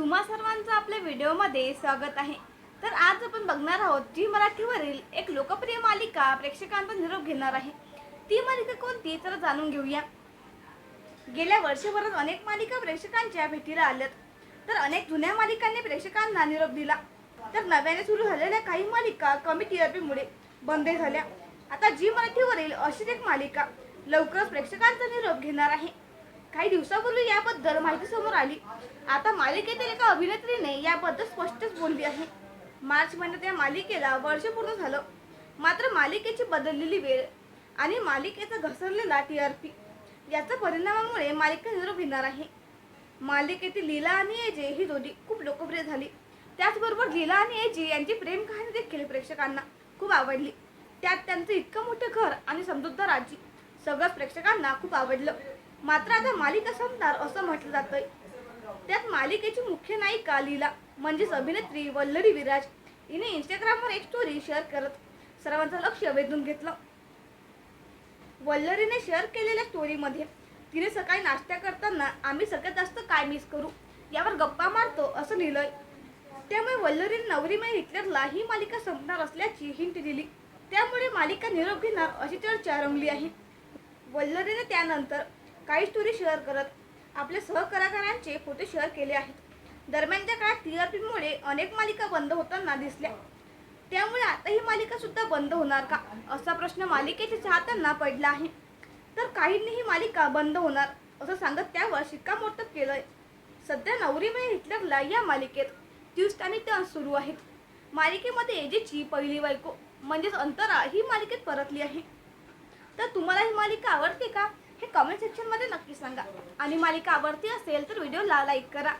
तुम्हा सर्वांचं आपल्या व्हिडिओमध्ये स्वागत आहे. तर आज आपण बघणार आहोत जी मराठीवरील एक लोकप्रिय मालिका प्रेक्षकांचा निरोप घेणार आहे. ती मालिका कोणती? तर जाणून घेऊया. गेल्या वर्षभरात अनेक मालिका प्रेक्षकांच्या भेटीला आल्यात. तर अनेक जुन्या मालिकांनी प्रेक्षकांना निरोप दिला. तर नव्याने सुरू झालेल्या काही मालिका कमी टीआरपीमुळे बंद झाल्या. आता जी मराठीवरील अशीच एक मालिका लवकरच प्रेक्षकांचा निरोप घेणार आहे. काही दिवसापूर्वी याबद्दल माहिती समोर आली. आता मालिकेतील एका अभिनेत्रीने याबद्दल स्पष्टच बोलली आहे. मार्च महिन्यात या मालिकेला वर्ष पूर्ण झालं. मात्र मालिकेची बदललेली वेळ आणि मालिकेचा घसरलेला पी याच्या परिणामामुळे मालिका निरोप घेणार आहे. मालिकेतील लीला आणि एजे ही जोडी खूप लोकप्रिय झाली. त्याचबरोबर लीला आणि एजे यांची प्रेम कहाणी देखील प्रेक्षकांना खूप आवडली. त्यात त्यांचं इतकं मोठं घर आणि समृद्ध राज्य सगळंच प्रेक्षकांना खूप आवडलं. मात्र आता मालिका संपणार असं म्हटलं जातंय. त्यात मालिकेची मुख्य नायिका लीला म्हणजेच अभिनेत्री वल्लरी विराज हिने इंस्टाग्रामवर एक स्टोरी शेअर करत सर्वांचं लक्ष वेधून घेतलं. वल्लरीने शेअर केलेल्या स्टोरीमध्ये तिने सकाळी नाश्ता करताना आम्ही सगळ्यात जास्त काय मिस करू? यावर गप्पा मारतो असं लिहिलंय. त्यामुळे वल्लरीने नवरीमय हिटलरला ही मालिका संपणार असल्याची हिंट दिली. त्यामुळे मालिका निरोप घेणार अशी चर्चा रंगली आहे. वल्लरीने त्यानंतर काही स्टोरी शेअर करत आपल्या सहकलाकारांचे फोटो शेअर केले आहेत. दरम्यानच्या काळात टीआरपीमुळे अनेक मालिका बंद होताना दिसल्या. त्यामुळे आता ही मालिका सुद्धा बंद होणार का? असा प्रश्न मालिकेच्या चाहत्यांना पडला आहे. तर काहींनी ही मालिका बंद होणार असं सांगत त्यावर शिक्कामोर्तब केलंय. सध्या नवरीमय हिटलरला या मालिकेत ट्विस्ट आणि टर्न सुरू आहेत. मालिकेमध्ये एजेची पहिली बायको म्हणजेच अंतरा ही मालिकेत परतली आहे. तर तुम्हाला ही मालिका आवडते का? हे कमेंट सेक्शनमध्ये नक्की सांगा. आणि मालिका आवडती असेल तर व्हिडिओला लाईक करा.